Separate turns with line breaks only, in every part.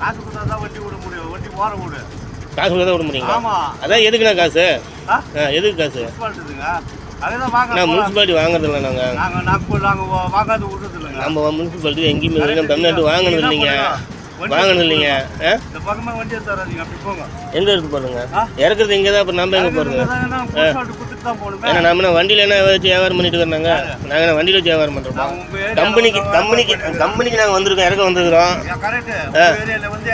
காசு கொடுத்தா தான் வண்டி விட முடியும். வண்டி ஓர விடு
காசு கொடுத்தா விட முடியுங்களா?
ஆமா.
அதான் எதுக்குண்ணா காசு? எதுக்கு காசு?
முனிசிபாலிட்டிங்க அதேதான் வாங்க
நான் முனிசிபாலிட்டி வாங்குறதில்ல நாங்கள்
வாங்காத விடுறது இல்லைங்க
நம்ம முனிசிபாலிட்டி எங்கேயுமே நம்ம தமிழ்நாட்டு வாங்கினது இல்லைங்க. வாங்கினது இல்லைங்க.
இந்த பக்கமா வண்டி தராதீங்க. அப்படி போங்க.
எங்கே இருக்கு பாருங்க
ஆ?
இறக்குறது இங்கே தான் அப்புறம் நம்ம எங்கே போகிறது
கொடுத்துட்டு தான் போகணுமே.
ஏன்னா நம்ம வண்டியில் என்ன வச்சு வியாபாரம் பண்ணிட்டு இருக்கிறாங்க நாங்கள் என்ன வண்டியில் வச்சு வியாபாரம் பண்ணுறோம் கம்பெனிக்கு
வந்து
கம்பெனிக்கு கம்பெனிக்கு நாங்கள் வந்திருக்கோம் இறக்க வந்திருக்கிறோம்.
வந்து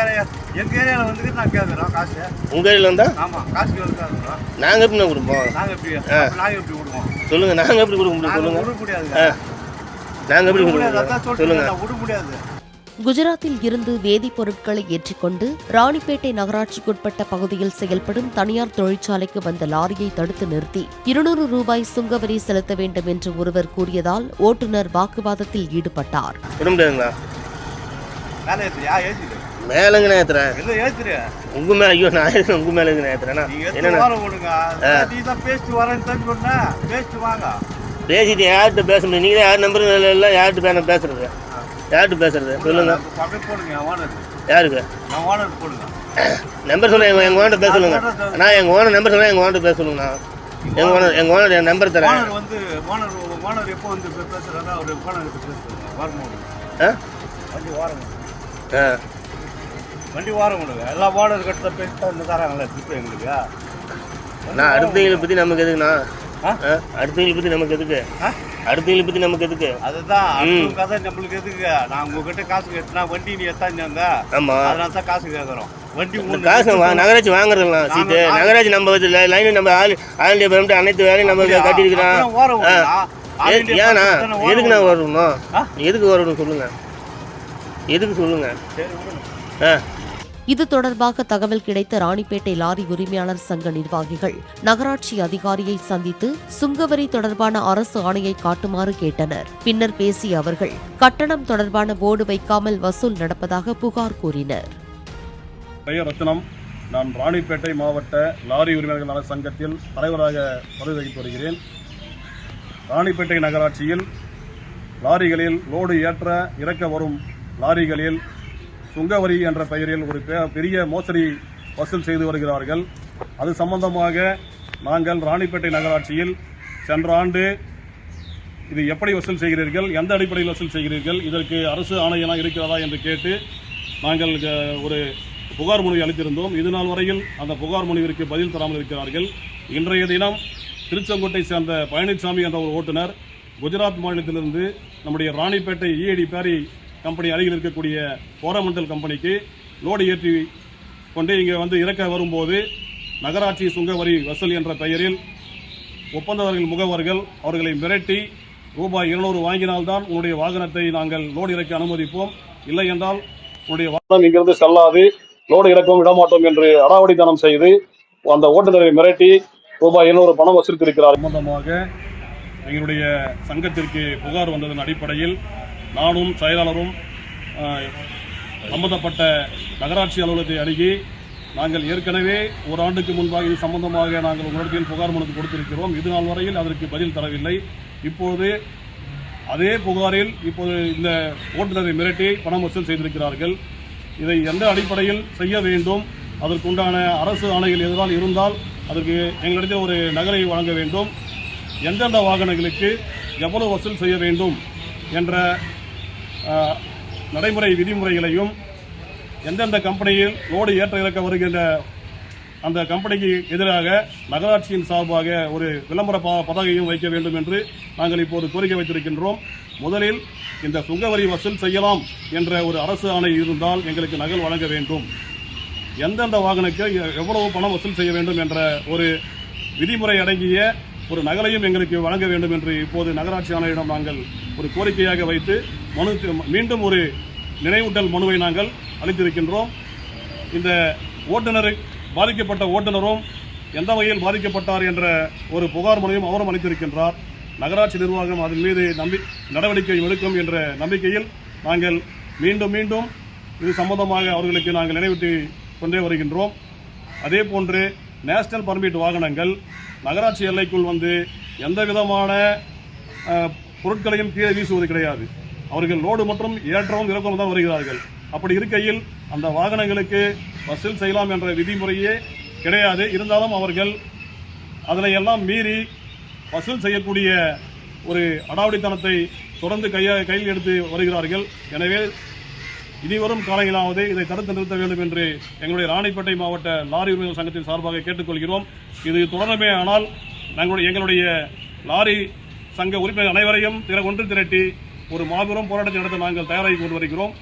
வந்துட்டு நான் கேக்குறோம் காசு.
உங்கள் ஏரியில் வந்தால்
ஆமா காசு கேட்கறோம்
நாங்கள் எப்படி கொடுப்போம்?
நாங்க எப்படி எப்படி கொடுப்போம்?
சொல்லுங்கள் நாங்கள் எப்படி கொடுக்க முடியும் சொல்லுங்கள் நாங்கள் எப்படி கொடுக்க
முடியாது
முடியும் சொல்லுங்கள்
விட முடியாது.
குஜராத்தில் இருந்து வேதிப்பொருட்களை ஏற்றிக்கொண்டு ராணிப்பேட்டை நகராட்சிக்குட்பட்ட பகுதியில் செயல்படும் தனியார் தொழிற்சாலைக்கு வந்த லாரியை தடுத்து நிறுத்தி இருநூறு ரூபாய் சுங்கவரி செலுத்த வேண்டும் என்று ஒருவர் கூறியதால் ஓட்டுநர் வாக்குவாதத்தில் ஈடுபட்டார்.
முடியாதுங்களா
மேல
ஐயோ நான்
நீங்க பேசிட்டு
யார்கிட்ட பேச முடியும்? நீங்கள் யார் நம்பர் இல்லை யார்கிட்ட பேசுறது? யார்கிட்ட பேசுறது? சொல்லுங்க யாருக்கு? நம்பர் சொல்லுங்க எங்கள் எங்கள் ஓனர் பேச சொல்லுங்க. நான் எங்கள் ஓனர் நம்பர் சொல்லுங்க எங்கள் ஓனர் பேச சொல்லுங்கண்ணா. எங்கள் ஓனர் எங்கள் ஓனர் என் நம்பர் தரேன்.
வந்து ஓனர் ஓனர் எப்போ வந்து பே- பேசுறாரோ அவர் ஓனர்
ஆ?
வண்டி ஓரம்
ஆ.
வண்டி ஓரம் விடுங்க எல்லா ஓனர் கிட்ட பேசி தான் இந்த தராங்களே திருப்பி எங்களுக்கு.
நான் அடுத்தவங்களை பற்றி நமக்கு எதுக்குண்ணா? அடுத்தவங்களை பற்றி நமக்கு எதுக்கு? அடுத்தவங்களை பற்றி நமக்கு எதுக்கு?
அதுதான். அடுத்தவங்க கதை நம்மளுக்கு எதுக்கு? நான் உங்ககிட்ட காசு கேட்டுனா வண்டி நீ எத்தாங்க
ஆமாம்
அதனால தான் காசு கேட்குறோம் வண்டி
காசு நகராட்சி வாங்குறதுலாம் சீட்டு. நகராட்சி நம்ம லைன் நம்ம ஆள் ஆல் இந்தியா பெருமிட்டு அனைத்து வேலையும் நம்ம? கட்டியிருக்கிறோம்
அப்புறம் ஓரம் விடுங்க. ஆல்
ஏ-
இந்தியா
ஏண்ணா
பஸ் தானே ஓரம்
எதுக்கு நான். வரணும்? எதுக்கு வரணும் சொல்லுங்க. எதுக்கு சொல்லுங்க. ஆ.
இது தொடர்பாக தகவல் கிடைத்த ராணிப்பேட்டை லாரி உரிமையாளர் சங்க நிர்வாகிகள் நகராட்சி அதிகாரியை சந்தித்து சுங்கவரி தொடர்பான அரசு ஆணையை காட்டுமாறு கேட்டனர். பின்னர் பேசிய அவர்கள் கட்டணம் தொடர்பான போர்டு வைக்காமல் வசூல் நடப்பதாக புகார் கூறினர்.
பெயர் ரத்னம் நான் ராணிப்பேட்டை மாவட்ட லாரி உரிமையாளர்கள் நல சங்கத்தில் தலைவராக பதவி வகித்து வருகிறேன். ராணிப்பேட்டை நகராட்சியில் லாரிகளில் லோடு ஏற்ற இறக்க வரும் லாரிகளில் சுங்கவரி என்ற பெயரில் ஒரு பெ- பெரிய மோசடி வசூல் செய்து வருகிறார்கள். அது சம்பந்தமாக நாங்கள் ராணிப்பேட்டை நகராட்சியில் சென்ற ஆண்டு இது எப்படி வசூல் செய்கிறீர்கள் எந்த அடிப்படையில் வசூல் செய்கிறீர்கள் இதற்கு அரசு ஆணையெல்லாம் இருக்கிறதா என்று கேட்டு நாங்கள் ஒரு புகார் மனு அளித்திருந்தோம். இது நாள் வரையில் அந்த புகார் மனுவிற்கு பதில் தராமல் இருக்கிறார்கள். இன்றைய தினம் திருச்செங்கோட்டை சேர்ந்த பழனிசாமி என்ற ஒரு ஓட்டுநர் குஜராத் மாநிலத்திலிருந்து நம்முடைய ராணிப்பேட்டை இஏடி பேரி கம்பெனி அருகில் இருக்கக்கூடிய கோரமண்டல் கம்பெனிக்கு லோடு ஏற்றி கொண்டு இங்கே வந்து இறக்க வரும்போது நகராட்சி சுங்க வரி வசூல் என்ற பெயரில் ஒப்பந்தவர்கள் முகவர்கள் அவர்களை மிரட்டி ரூபாய் இருநூறு வாங்கினால்தான் உன்னுடைய வாகனத்தை நாங்கள் லோடு இறக்க அனுமதிப்போம். இல்லை என்றால் உன்னுடைய வாகனம் இங்கிருந்து செல்லாது லோடு இறக்கவும் விடமாட்டோம் என்று அடாவடித்தனம் செய்து அந்த ஓட்டுநரை மிரட்டி ரூபாய் இருநூறு பணம் வசூலித்திருக்கிறார். சம்பந்தமாக எங்களுடைய சங்கத்திற்கு புகார் வந்ததன் அடிப்படையில் நானும் செயலாளரும் சம்பந்தப்பட்ட நகராட்சி அலுவலகத்தை அணுகி நாங்கள் ஏற்கனவே ஒரு ஆண்டுக்கு முன்பாக இது சம்பந்தமாக நாங்கள் உங்களிடத்தில் புகார் மனு கொடுத்திருக்கிறோம். இது நாள் வரையில் அதற்கு பதில் தரவில்லை. இப்போது அதே புகாரில் இப்போது இந்த ஓட்டுநரை மிரட்டி பணம் வசூல் செய்திருக்கிறார்கள். இதை எந்த அடிப்படையில் செய்ய வேண்டும்? அதற்குண்டான அரசு ஆணைகள் எதிரால் இருந்தால் அதற்கு எங்களிடத்தில் ஒரு நகரை வழங்க வேண்டும். எந்தெந்த வாகனங்களுக்கு எவ்வளவு வசூல் செய்ய வேண்டும் என்ற நடைமுறை விதிமுறைகளையும் எந்தெந்த கம்பெனியில் லோடு ஏற்ற இறக்க வருகின்ற அந்த கம்பெனிக்கு எதிராக நகராட்சியின் சார்பாக ஒரு விளம்பர ப- பதாகையும் வைக்க வேண்டும் என்று நாங்கள் இப்போது கோரிக்கை வைத்திருக்கின்றோம். முதலில் இந்த சுங்கவரி வசூல் செய்யலாம் என்ற ஒரு அரசு ஆணை இருந்தால் எங்களுக்கு நகல் வழங்க வேண்டும். எந்தெந்த வாகனக்கு எ- எவ்வளவு பணம் வசூல் செய்ய வேண்டும் என்ற ஒரு விதிமுறை அடங்கிய ஒரு நகலையும் எங்களுக்கு வழங்க வேண்டும் என்று இப்போது நகராட்சி ஆணையரிடம் நாங்கள் ஒரு கோரிக்கையாக வைத்து மனு மீண்டும் ஒரு நினைவூட்டல் மனுவை நாங்கள் அளித்திருக்கின்றோம். இந்த ஓட்டுநர் பாதிக்கப்பட்ட ஓட்டுநரும் எந்த வகையில் பாதிக்கப்பட்டார் என்ற ஒரு புகார் மனுவையும் அவரும் அளித்திருக்கின்றார். நகராட்சி நிர்வாகம் அதன் மீது நம்பி நடவடிக்கை எடுக்கும் என்ற நம்பிக்கையில் நாங்கள் மீண்டும் மீண்டும் இது சம்பந்தமாக அவர்களுக்கு நாங்கள் நினைவூட்டி கொண்டே வருகின்றோம். அதே போன்று நேஷனல் பர்மிட் வாகனங்கள் நகராட்சி எல்லைக்குள் வந்து எந்த விதமான பொருட்களையும் கீழே வீசுவது கிடையாது. அவர்கள் லோடு மற்றும் ஏற்றவும் இறக்கவும் தான் வருகிறார்கள். அப்படி இருக்கையில் அந்த வாகனங்களுக்கு வசூல் செய்யலாம் என்ற விதிமுறையே கிடையாது. இருந்தாலும் அவர்கள் அதனை எல்லாம் மீறி வசூல் செய்யக்கூடிய ஒரு அடாவடித்தனத்தை தொடர்ந்து கையா கையில் எடுத்து வருகிறார்கள். எனவே இனிவரும் காலங்களாவது இதை தடுத்து நிறுத்த வேண்டும் என்று எங்களுடைய ராணிப்பேட்டை மாவட்ட லாரி உரிமைகள் சங்கத்தின் சார்பாக கேட்டுக்கொள்கிறோம். இது தொடரமே ஆனால் நாங்களுடைய எங்களுடைய லாரி சங்க உறுப்பினர் அனைவரையும் திற ஒன்று திரட்டி ஒரு மாபெரும் போராட்டத்தை நடத்த நாங்கள் தயாராகி கொண்டு வருகிறோம்.